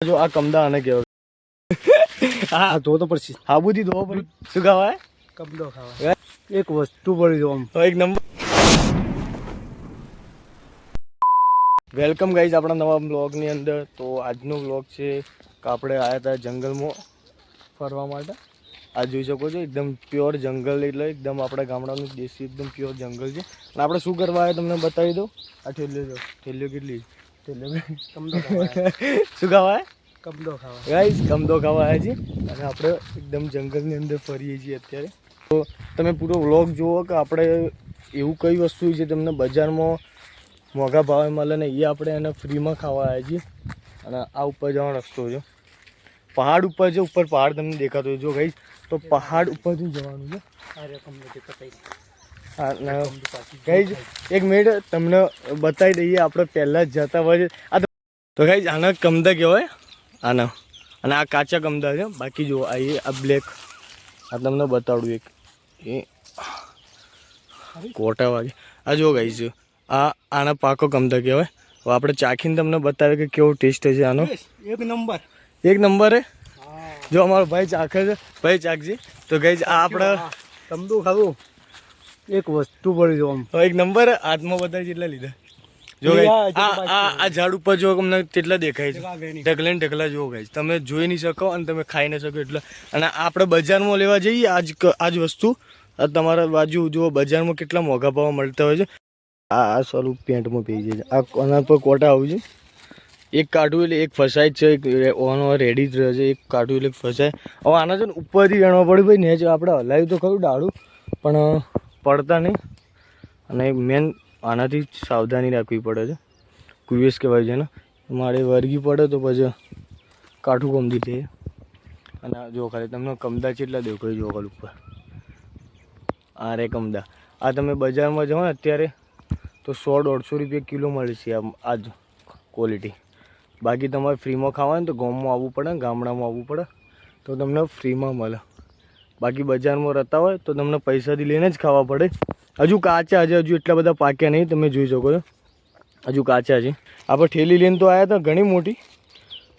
જો આ કમદા આને કેવો હા. આ તો પછી હાબુથી ધોવો પડે. શું ખાવાય કમદો ખાવાય એક વસ્તુ પડી જો આમ. એક નંબર. વેલકમ ગાઈઝ આપણા નવા બ્લોગની અંદર. તો આજનો બ્લોગ છે કે આપણે આવ્યા હતા જંગલમાં ફરવા માટે. આ જોઈ શકો છો એકદમ પ્યોર જંગલ એટલે એકદમ આપણા ગામડાનું દેશી એકદમ પ્યોર જંગલ છે. અને આપણે શું કરવા આવ્યા તમને બતાવી દઉં. આ ઠેલ્યો જો. ઠેલ્યો કેટલી ખાવા શું ખાવા ગાઈસ કમદો ખાવા આવ્યા છીએ અને આપણે એકદમ જંગલની અંદર ફરીએ છીએ અત્યારે. તો તમે પૂરો વ્લોગ જુઓ કે આપણે એવું કઈ વસ્તુ છે તમને બજારમાં મોંઘા ભાવે મળે ને એ આપણે એને ફ્રીમાં ખાવા આવ્યા છીએ અને આ ઉપર જવાનો રસ્તો છે. પહાડ ઉપર છે ઉપર પહાડ તમને દેખાતો જો ગાઈસ તો પહાડ ઉપરથી જવાનું છે. અને ગાઈસ એક મિનિટ તમને બતાવી દઈએ આપણે પહેલાં જ જતા હોય આ તો- ગાઈસ આના કમદા કહેવાય આના. અને આ કાચા કમદા છે. બાકી જુઓ આ એ આ બ્લેક આ તમને બતાડું એક. એ કોટા વાગે. આ જો છે આ આના પાકો કમદા કહેવાય હવે આપણે ચાખીને તમને બતાવે કે કેવો ટેસ્ટ છે આનો. એક નંબર. એક નંબર હે? જો અમારો ભાઈ ચાખે છે. ભાઈ ચાખજી. તો ગઈ આ આપણે કમડો ખાવું એક વસ્તુ પડી જો આમ. એક નંબર હાથમાં બધા જેટલા લીધા. જો આ ઝાડ ઉપર જો તમને કેટલા દેખાય છે. ઢગલે ને ઢગલા જુઓ ગાય તમે જોઈ નહીં શકો અને તમે ખાઈ નહીં શકો એટલે. અને આપણે બજારમાં લેવા જઈએ આજ આજ વસ્તુ. તમારા બાજુ જુઓ બજારમાં કેટલા મોંઘા ભાવ મળતા હોય છે. આ આ સ્વરૂપ પેન્ટમાં પી જાય છે. આ આના પર કોટા આવું છે? એક કાઢું એટલે એક ફસાય જ છે. એક ઓન રેડી જ રહે છે. એક કાઢું એટલે એક ફસાય. હવે આના છે ને ઉપરથી જાણવા પડે ભાઈ ને આપણે હલાવ્યું તો ખરું ડાળું પણ પડતા નહીં. અને મેન આનાથી સાવધાની રાખવી પડે છે. કુવેસ કહેવાય છે ને મારે વર્ગી પડે તો પછી કાઠું કમદી થઈ અને જો ખાલી તમને કમદા કેટલા દેખાય જો ખાલી ઉપર. આ રે કમદા. આ તમે બજારમાં જાઓ ને અત્યારે તો સો દોઢસો રૂપિયા કિલો મળે છે આ જ ક્વોલિટી બાકી તમારે ફ્રીમાં ખાવાનું તો ગામમાં આવવું પડે ગામડામાં આવવું પડે તો તમને ફ્રીમાં મળે. બાકી બજારમાં રહેતા હોય તો તમને પૈસાથી લઈને જ ખાવા પડે. હજુ કાચા છે, હજુ એટલા બધા પાક્યા નહીં, તમે જોઈ શકો છો. હજુ કાચા છે. આપણે ઠેલી લઈને તો આવ્યા હતા ઘણી મોટી,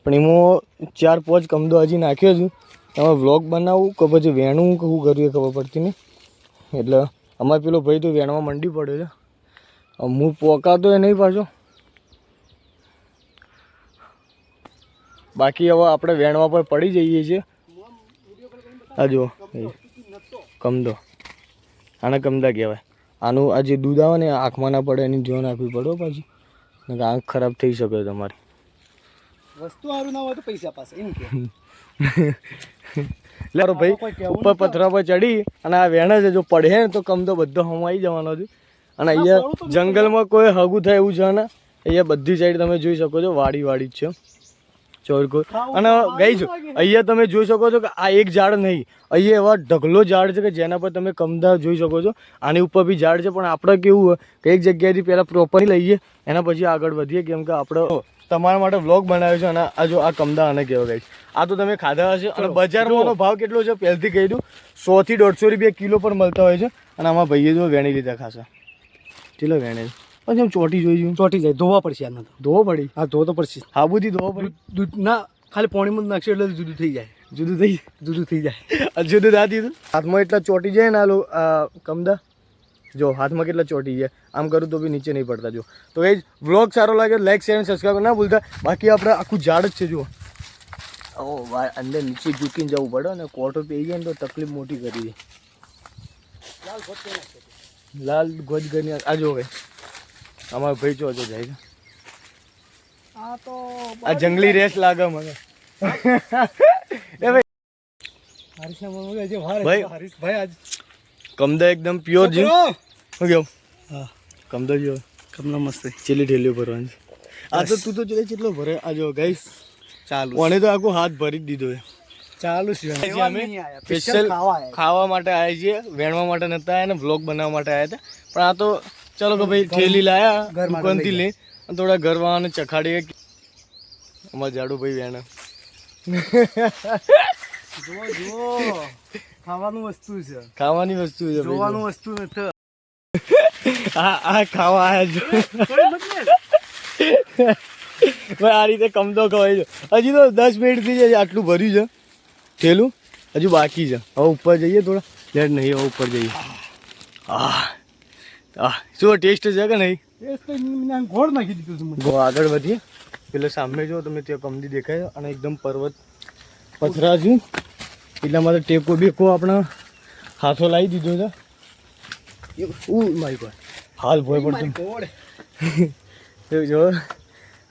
પણ એમાં ચાર, પાંચ કમદો હજી નાખ્યો છું. તમે વ્લોગ બનાવું કે પછી વેણવું કે શું કર્યું એ ખબર પડતી નહીં. એટલે અમારે પેલો ભાઈ તો વેણવા મંડી પડ્યો છે. હું પોકાતો એ નહીં પાછો. બાકી હવે આપણે વેણવા પર પડી જઈએ છીએ. આ જુઓ કમદો. આને કમદા કહેવાય. આનું આ જે દૂધ આવે ને આંખમાં ના પડે એની જો આપવી પડે પાછી. આંખ ખરાબ થઈ શકે તમારી. વસ્તુ સારું ના હોય તો પૈસા પાસે એમ કે. લારો ભાઈ ઉપર પથરા પર ચડી અને આ વેણે છે જો પડે ને તો કમદો બધો હમાઈ જવાનો છે. અને અહીંયા જંગલમાં કોઈ હગું થાય એવું છે ને અહીંયા બધી સાઈડ તમે જોઈ શકો છો વાડી વાડી જ છે. ચોરકો અને ગઈ છો. અહીંયા તમે જોઈ શકો છો કે આ એક ઝાડ નહીં અહીંયા એવા ઢગલો ઝાડ છે કે જેના પર તમે કમદા જોઈ શકો છો. આની ઉપર બી ઝાડ છે પણ આપણે કેવું હોય કે એક જગ્યાએથી પહેલાં પ્રોપરલી લઈએ એના પછી આગળ વધીએ કેમ કે આપણે તમારા માટે વ્લોગ બનાવ્યો છે અને આ જો આ કમદા અને કહેવાય ગઈ આ તો તમે ખાધા હશે. અને બજારમાં એનો ભાવ કેટલો છે? પહેલથી કહી દઉં સો થી દોઢસો રૂપિયા કિલો પર મળતા હોય છે. અને આમાં ભાઈએ જો વેણી લીધા ખાસા. ચલો વેણે. પછી આમ ચોટી જોઈ જોયું ચોટી જાય. ધોવા પડશે આને તો. ધોવો પડી. હા ધો તો પડશે. હાબુથી ધોવો પડી. દૂધ ના ખાલી પાણીમાં જ નાખશે એટલે જુદું થઈ જાય. જુદું થઈ જુદું થઈ જાય. જુદું તો? દીધું હાથમાં એટલા ચોટી જાય ને આલો કમદા? જો હાથમાં કેટલા ચોટી જાય આમ કરું તો બી નીચે નહીં પડતા જો. તો એ જ વ્લોગ સારો લાગે લાઈક શેર અને સબસ્ક્રાઈબ ના ભૂલતા. બાકી આપણે આખું ઝાડ જ છે જુઓ. ઓ ભાઈ અંદર નીચે ઝૂકીને જવું પડે અને કોટો પી જાય ને તો તકલીફ મોટી કરી દે. લાલ ગોજ ગની આ જો ભાઈ અમારો ભાઈ ચો જો જાય આ તો આ જંગલી રેસ લાગે મને. એ ભાઈ હરીશ મનમાં જે ભાઈ. હરીશભાઈ આજ કમદા એકદમ પ્યોર છે છોકરો! ગયો હા. કમદા જો કમલા મસ્ત. ચેલી ઢેલીઓ ભરવાની આ તો તું તો જોઈ કેટલો ભરે. આ જો ગાઈસ ચાલુ ઓણે તો આખો હાથ ભરી દીધો છે. ચાલુ છે. અમે સ્પેશિયલ ખાવા માટે આવ્યા છીએ વેણવા માટે નતા આવ્યા ને વ્લોગ બનાવવા માટે આવ્યા હતા. પણ આ તો ચાલો કે ભાઈ ઠેલી લાયા ઘર દુકાનથી લઈ અને થોડા ઘરવાળાને ચખાડીએ. અમારા જાડુ ભાઈ વેણ. જુઓ જુઓ. ખાવાનું વસ્તુ છે. ખાવાની વસ્તુ છે જોવાનું વસ્તુ નથી. આ આ ખાવા આયા ભાઈ આ રીતે કમતો ખવાય છે. હજી તો દસ મિનિટ થઈ જાય આટલું ભર્યું છે. થેલું હજુ બાકી છે. હવે ઉપર જઈએ થોડા. લેટ નહીં હવે ઉપર જઈએ. આહ આહ શું ટેસ્ટ છે કે નહીં? ગોળ નાખી દીધું ગો આગળ વધીએ. એટલે સામે જો તમે ત્યાં કમદી દેખાય અને એકદમ પર્વત પથરા છે એટલા માટે ટેકો બેકો આપણા હાથો લાવી દીધો છે. ઉ મારી ગોડ હાલ ભોય પડતું. જો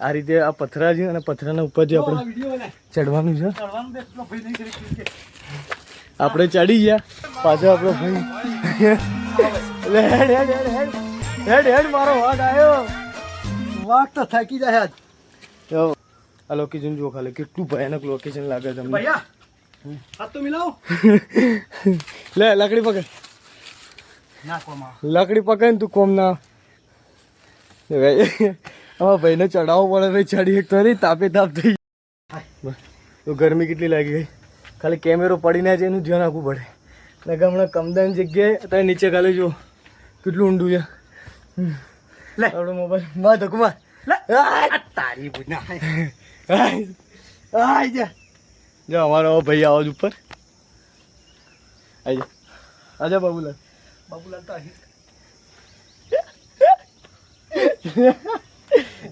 આ રીતે આ પથરા છે અને પથરાના ઉપરથી આપણે ચડવાનું છે. આપણે ચડી ગયા. પાછો આપણો ભાઈ. લે, હેડ હેડ હેડ હેડ. હેડ હેડ મારો વાઘ આવ્યો વાઘ તો થાકી જાય આજ. જો આ લોકેશન જો ખાલી કેટલું ભયાનક લોકેશન લાગે તમને. ભૈયા હાથ તો મિલાવો. લે લાકડી પકડ. લાકડી પકડ ને તું કોમ ના. આમાં ભાઈને ચડાવવો પડે ભાઈ ચડી એક તો નહીં તાપે તાપ થઈ. તો ગરમી કેટલી લાગી ગઈ? ખાલી કેમેરો પડી ના જાય એનું ધ્યાન રાખવું પડે. ને હમણાં કમદાન જગ્યાએ અત્યારે નીચે ખાલી જો કેટલું ઊંડું છે? લે. આપણો મોબાઈલમાં ધકુમા લે. તારી બુના આઈ જા. જો અમારો ભાઈ ભાઈ જ ઉપર. આઈ જા. આજા બાબુલાલ. બાબુલાલ તો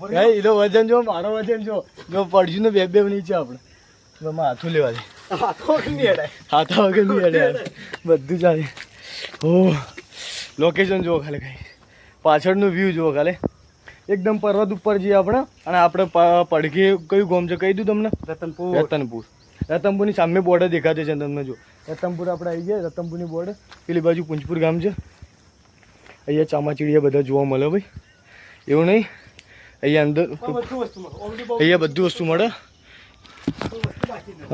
ભાઈ એનો વજન જો મારો વજન જો. જો પડશું ને બે બે નીચે આપણે તો હાથું લેવા દે. હાથો નહીં અડાય. હાથા વગર નહીં. બધું ચાલે. ઓ લોકેશન જુઓ ખાલી કઈ. પાછળનું વ્યૂ જુઓ ખાલી. એકદમ પર્વત ઉપર જઈએ આપણે અને આપણે પડઘે કયું ગામ છે કહી દઉં તમને? રતનપુર. રતનપુર. રતનપુરની સામે બોર્ડર દેખાતો છે તમને જો રતનપુર આપણે આવી ગયા રતનપુરની બોર્ડર પેલી બાજુ પુંજપુર ગામ છે. અહીંયા ચામાચીડિયા બધા જોવા મળે ભાઈ. એવું નહીં? અહીંયા અંદર. અહીંયા બધી વસ્તુ મળે.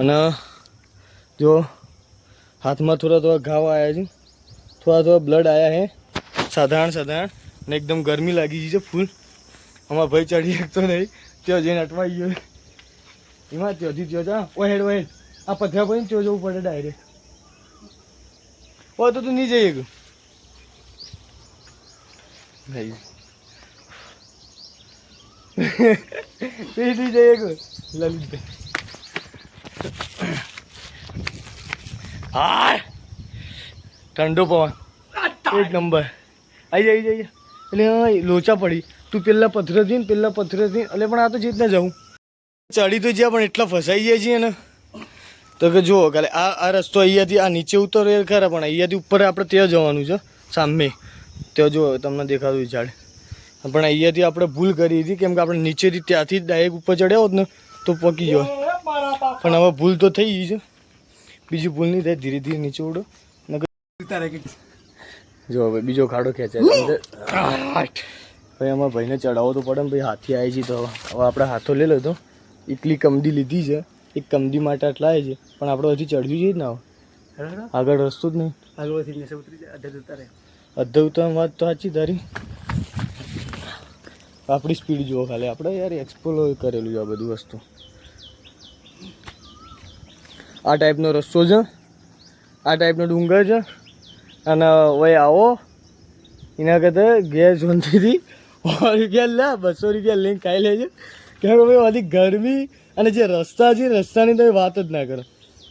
અને જો હાથમાં થોડા થોડા ઘાવ આવ્યા છે. થોડા થોડા બ્લડ આવ્યા હે. સાધારણ સાધારણ. ને એકદમ ગરમી લાગી ગઈ છે ફૂલ અમારા ભાઈ ચડી શકતો નહીં. ત્યાં જઈને અટવાઈ ગયો. એમાં ત્યાંથી ત્યો જા. ઓ હેડ આ પથરા પડીને ત્યો જવું પડે ડાયરેક્ટ ઓ તો તું નહીં જઈ ગયું નહીં જઈ ગયો લલિતભાઈ હા ઠંડો પવન. એક નંબર. આવી જાય આવી જાય એટલે લોચા પડી. તું પેલા પથરેથી થી પેલા પથરેથી એટલે પણ આ તો જીતને જવું ચડી તો જ્યાં પણ એટલા ફસાઈ જાય છે ને તો કે જુઓ કાલે આ આ રસ્તો અહીંયાથી આ નીચે ઉતરે ખરા પણ અહીંયાથી ઉપર આપણે ત્યાં જવાનું છે સામે. ત્યાં જુઓ તમને દેખાતું ઝાડ પણ અહીંયાથી આપણે ભૂલ કરી હતી કેમ કે આપણે નીચેથી ત્યાંથી ડાયરેક્ટ ઉપર ચડ્યા હોત ને તો પકી ગયો. પણ હવે ભૂલ તો થઈ ગઈ છે. બીજી ભૂલ નહીં થાય ધીરે ધીરે નીચે ઉડો. નકર તારે કે જો હવે બીજો ખાડો ખેંચાય અંદર ભાઈ અમારા ભાઈને ચડાવવો તો પડે ને ભાઈ હાથી આવી છે તો હવે. આપણે હાથો લઈ લીધો એકલી કમદી લીધી છે. એક કમદી માટે આટલા આવે છે. પણ આપણે હજી ચડ્યું છે જ ના આગળ રસ્તો જ નહીં. આગળથી નીચે ઉતરી જાય અધે ઉતારે. રહે ઉતાર વાત તો સાચી તારી. આપણી સ્પીડ જુઓ ખાલી. આપણે યાર એક્સપ્લોર કરેલું છે આ બધી વસ્તુ. આ ટાઈપનો રસ્તો છે. આ ટાઈપનો ડુંગર છે. અને ઓય આવો. એના કરતાં ગેસ શાંતિથી સો રૂપિયા લે, બસો રૂપિયા લિંક ખાઈ લેજો. કેમ કે ગરમી અને જે રસ્તા છે, રસ્તાની તમે વાત જ ના કરો.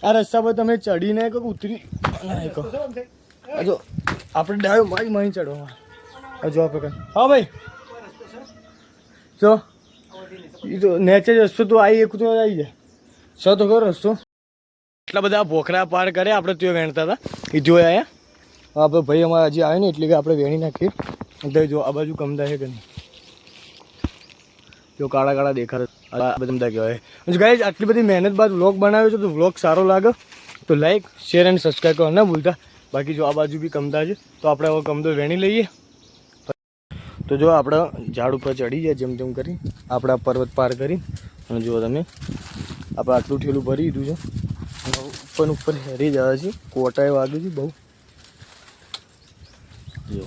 આ રસ્તા પર તમે ચડીને કહો ઉતરી કહો જો, આપણે ડાયો મારી મારી ચડવામાં. આ જો આપણે હા ભાઈ. જો. એ તો નેચર રસ્તો, તો આવી એક તો આવી જાય સો તો કરો રસ્તો. એટલા બધા ભોખરા પાર કરે આપણે ત્યાં વેણતા હતા. એ જોઈ આવ્યા આપણે ભાઈ અમારા હજી આવે ને એટલે કે આપણે વેણી નાખીએ. એટલે જો આ બાજુ કમતા છે કે નહીં? જો કાળા કાળા દેખાડે આ બધા કહેવાય. ગાઈઝ આટલી બધી મહેનત બાદ વ્લોગ બનાવ્યો છે તો વ્લોગ સારો લાગે. તો લાઈક શેર એન્ડ સબસ્ક્રાઈબ કરવા ના ભૂલતા. બાકી જો આ બાજુ બી કમતા છે, તો આપણે હવે કમદો વેણી લઈએ. તો જો આપણે ઝાડ ઉપર ચડી જાય જેમ તેમ કરી, આપણે પર્વત પાર કરી. અને જુઓ તમે, આપણે આટલું ઠેલું ભરી દીધું છે. ઉપર ઉપર હેરી જાય છે. કોટાએ વાગ્યું છે બહુ. જો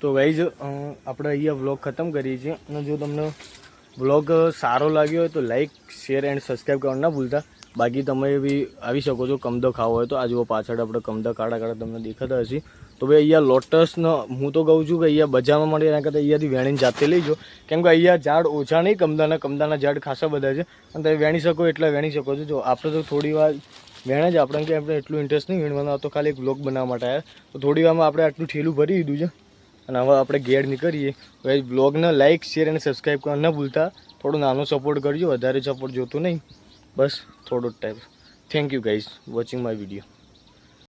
તો ગાઈઝ આપણે અહીંયા વ્લોગ ખતમ કરીએ છીએ. અને જો તમને વ્લોગ સારો લાગ્યો હોય તો લાઈક શેર એન્ડ સબસ્ક્રાઈબ કરવાનું ના ભૂલતા. બાકી તમે બી આવી શકો છો કમદો ખાવો હોય તો. આ જુઓ પાછળ આપણે કમદા કાળા કાળા તમને દેખાતા હશે. તો ભાઈ અહીંયા લોટસનો, હું તો કહું છું કે અહીંયા બજારમાં મળે એના કરતાં અહીંયાથી વેણીને જાતે લઈ જાઓ. કેમ કે અહીંયા ઝાડ ઓછા નહીં, કમદાના કમદાના ઝાડ ખાસા બધા છે. અને તમે વેણી શકો એટલે વેણી શકો છો. જો, આપણે તો થોડી વાર વેણે જ, આપણે કે આપણે એટલું ઇન્ટરેસ્ટ નહીં વીણવાનો. તો ખાલી એક બ્લોગ બનાવવા માટે આવ્યા તો થોડી વારમાં આપણે આટલું ઠેલું ભરી દીધું છે. અને હવે આપણે ગેડ નીકળીએ. તો એ બ્લોગને લાઇક શેર અને સબસ્ક્રાઈબ કરવા ન ભૂલતા. થોડો નાનો સપોર્ટ કરજો, વધારે સપોર્ટ જોતો નહીં. બસ થોડો time thank you guys watching my video